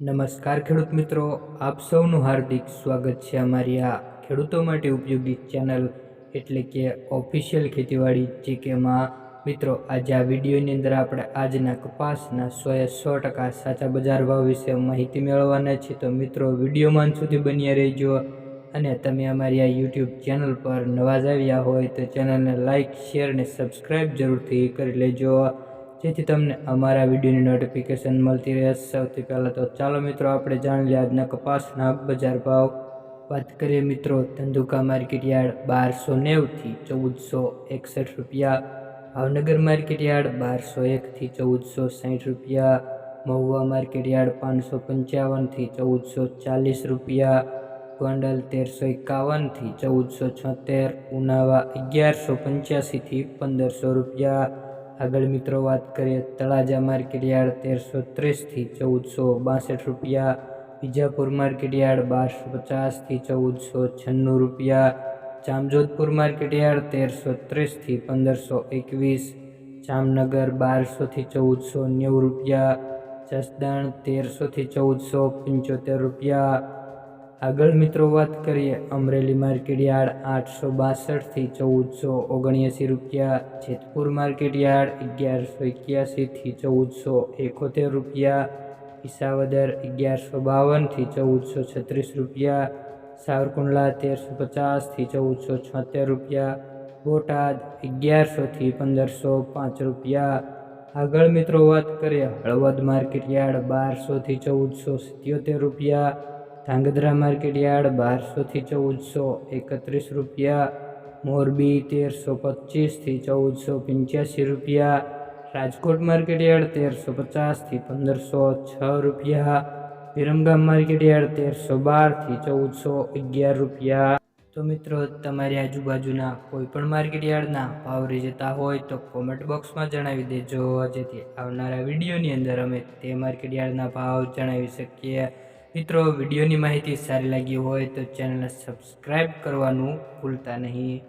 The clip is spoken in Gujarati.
નમસ્કાર ખેડૂત મિત્રો, આપ સૌનું હાર્દિક સ્વાગત છે અમારી આ ખેડૂતો માટે ઉપયોગી ચેનલ એટલે કે ઓફિશિયલ ખેતીવાડી જીકેમાં મિત્રો આજે આ વિડીયોની અંદર આપણે આજના કપાસના સોએ સો ટકા સાચા બજાર ભાવ વિશે માહિતી મેળવવાના છીએ તો મિત્રો, વિડીયોમાં સુધી બન્યા રહેજો અને તમે અમારી આ યુટ્યુબ ચેનલ પર નવા જ આવ્યા હોય તો ચેનલને લાઇક શેર અને સબસ્ક્રાઈબ જરૂરથી કરી લેજો. જેથી તમને અમારા વિડીયોની નોટિફિકેશન મળતી રહે. સૌથી પહેલાં તો ચાલો મિત્રો, આપણે જાણી લઈએ આજના કપાસના બજાર ભાવ. વાત કરીએ મિત્રો, ધંધુકા માર્કેટ યાર્ડ બારસો નેવથી ચૌદસો એકસઠ રૂપિયા. ભાવનગર માર્કેટ યાર્ડ બારસો એકથી ચૌદસો સાઠ રૂપિયા. મહુવા માર્કેટ યાર્ડ પાંચસો પંચાવનથી ચૌદસો ચાલીસ રૂપિયા. ગોંડલ તેરસો એકાવનથી ચૌદસો છોતેર. ઉનાવા અગિયારસો પંચ્યાસીથી પંદરસો રૂપિયા. આગળ મિત્રો વાત કરીએ, તળાજા માર્કેટ તેરસો ત્રીસથી ચૌદસો બાસઠ રૂપિયા, વિજાપુર માર્કેટ બારસો પચાસથી ચૌદસો છન્નું રૂપિયા, જામજોધપુર માર્કેટ તેરસો ત્રીસથી પંદરસો એકવીસ, જામનગર બારસોથી ચૌદસો નેવું રૂપિયા, જસદણ તેરસોથી ચૌદસો પંચોતેર રૂપિયા આગળ મિત્રો વાત કરીએ અમરેલી માર્કેટ યાર્ડ આઠસો બાસઠથી ચૌદસો ઓગણએંસી રૂપિયા, જેતપુર માર્કેટ યાર્ડ અગિયારસો એક્યાસીથી ચૌદસો એકોતેર રૂપિયા વિસાવદર અગિયારસો બાવનથી ચૌદસો છત્રીસ રૂપિયા, સાવરકુંડલા તેરસો પચાસથી ચૌદસો છોતેર રૂપિયા, બોટાદ અગિયારસોથી પંદરસો પાંચ રૂપિયા. આગળ મિત્રો વાત કરીએ હળવદ માર્કેટ યાર્ડ બારસોથી ચૌદસો સિત્યોતેર રૂપિયા ધાંગધ્રા માર્કેટ યાર્ડ બારસોથી ચૌદસો એકત્રીસ રૂપિયા, મોરબી તેરસો પચીસથી ચૌદસો પંચ્યાસી રૂપિયા, રાજકોટ માર્કેટ યાર્ડ તેરસો પચાસથી પંદરસો છ રૂપિયા, વિરમગામ માર્કેટ યાર્ડ તેરસો બારથી ચૌદસો અગિયાર રૂપિયા. તો મિત્રો, તમારી આજુબાજુના કોઈ પણ માર્કેટ યાર્ડના ભાવ રહી જતા હોય તો કોમેન્ટ બોક્સમાં જણાવી દેજો. જેથી આવનારા વિડીયોની અંદર અમે તે માર્કેટ યાર્ડના ભાવ જણાવી શકીએ. મિત્રો વિડીયોની માહિતી સારી લાગી હોય તો ચેનલને સબસ્ક્રાઈબ કરવાનું ભૂલતા નહીં.